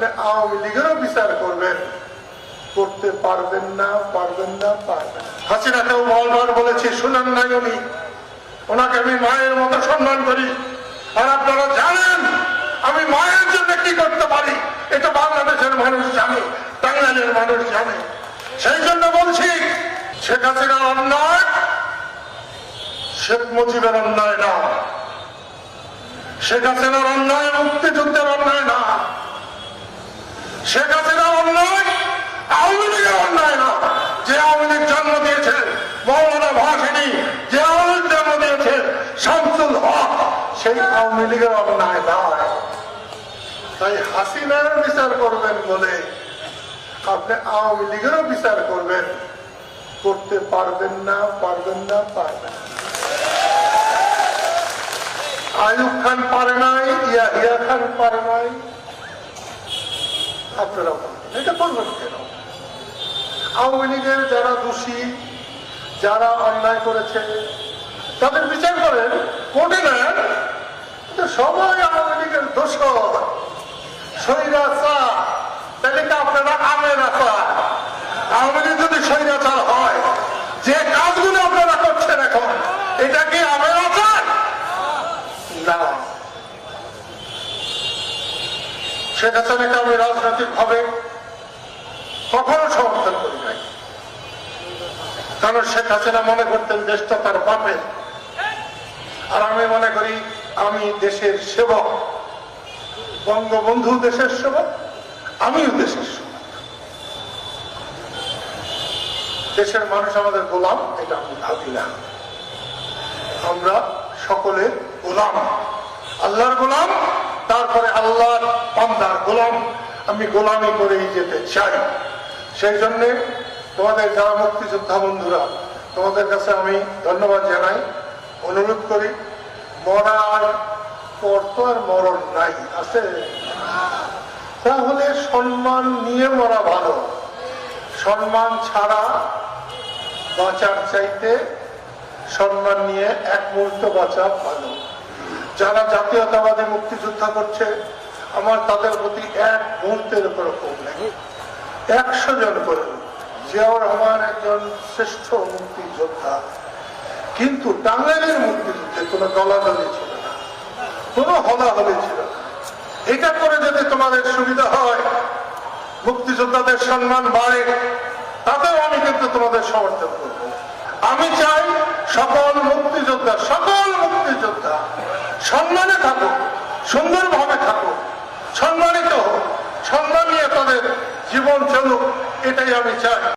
আপনি আওয়ামী লীগেরও বিচার করবেন। করতে পারবেন না পারবেন না, পারবেন। হাসিনাকেও বারবার বলেছি, শুনেন নাই উনি। ওনাকে আমি মায়ের মতো সম্মান করি। আর আপনারা জানেন, আমি মায়ের জন্য কি করতে পারি? এটা বাংলাদেশের মানুষ জানে বাংলাদেশের মানুষ জানে। সেই জন্য বলছি, শেখ হাসিনার অন্যায়, শেখ মুজিবের অন্যায় না। শেখ হাসিনার অন্যায় মুক্তিযুদ্ধের অন্যায় না। শেখ হাসিনার অন্যায়, আওয়ামী লীগের অন্যায় না। যে আওয়ামী লীগ জন্ম দিয়েছে, মৌলানা ভাসানী যে আওয়ামী জন্ম দিয়েছে, শামসুল হক, সেই আওয়ামী লীগের অন্যায় নয়। তাই হাসিনার বিচার করবেন বলে আপনি আওয়ামী লীগেরও বিচার করবেন। করতে পারবেন না পারবেন না, পারবেন। আয়ুব খান পারে নাই, ইয়াহিয়া খান পারে নাই। আওয়ামী লীগের যারা দোষী, যারা অন্যায় করেছে, তাদের বিচার করেন, কোর্টে নেন। সবাই আওয়ামী লীগের দোষ আসা তাহলে আপনারা আমের আসা আওয়ামী লীগ যদি স্বৈরাচার হয় যে কাজগুলো আপনারা করছেন এখন এটা কি আমের আচার না শেখ হাসিনাকে আমি রাজনৈতিক ভাবে কখনো সমর্থন করি নাই। কারণ শেখ হাসিনা মনে করতেন দেশটা তার বাপের। আর আমি মনে করি আমি দেশের সেবক, বঙ্গবন্ধু দেশের সেবক, আমিও দেশের সেবক। দেশের মানুষ আমাদের গোলাম, এটা আমি ভাবি না। আমরা সকলে গোলাম। আল্লাহর গোলাম। তারপরে আল্লাহর পান্দার গোলাম, আমি গোলামি করেই যেতে চাই। সেই জন্যে তোমাদের যারা মুক্তিযোদ্ধা বন্ধুরা, তোমাদের কাছে আমি ধন্যবাদ জানাই, অনুরোধ করি, মরার পর তো আর মরণ নাই, আছে? তাহলে সম্মান নিয়ে মরা ভালো। সম্মান ছাড়া বাঁচার চাইতে সম্মান নিয়ে এক মুহূর্ত বাঁচা যারা জাতীয়তাবাদী মুক্তিযোদ্ধা করছে, আমার তাদের প্রতি এক মুহূর্তের উপর ক্ষোভ নেই। একশো জন করে জিয়াউর রহমান একজন শ্রেষ্ঠ মুক্তিযোদ্ধা। কিন্তু টাঙ্গাইলের মুক্তিযুদ্ধে কোনো দলাদলি ছিল না, কোনো হলাহলি ছিল না। এটা করে যদি তোমাদের সুবিধা হয়, মুক্তিযোদ্ধাদের সম্মান বাড়ে, তাতেও আমি কিন্তু তোমাদের সমর্থন করব। আমি চাই সকল সম্মানে থাকুক সুন্দরভাবে থাকো। সম্মানিত হোক সম্মান নিয়ে তাদের জীবন চলুক এটাই আমি চাই।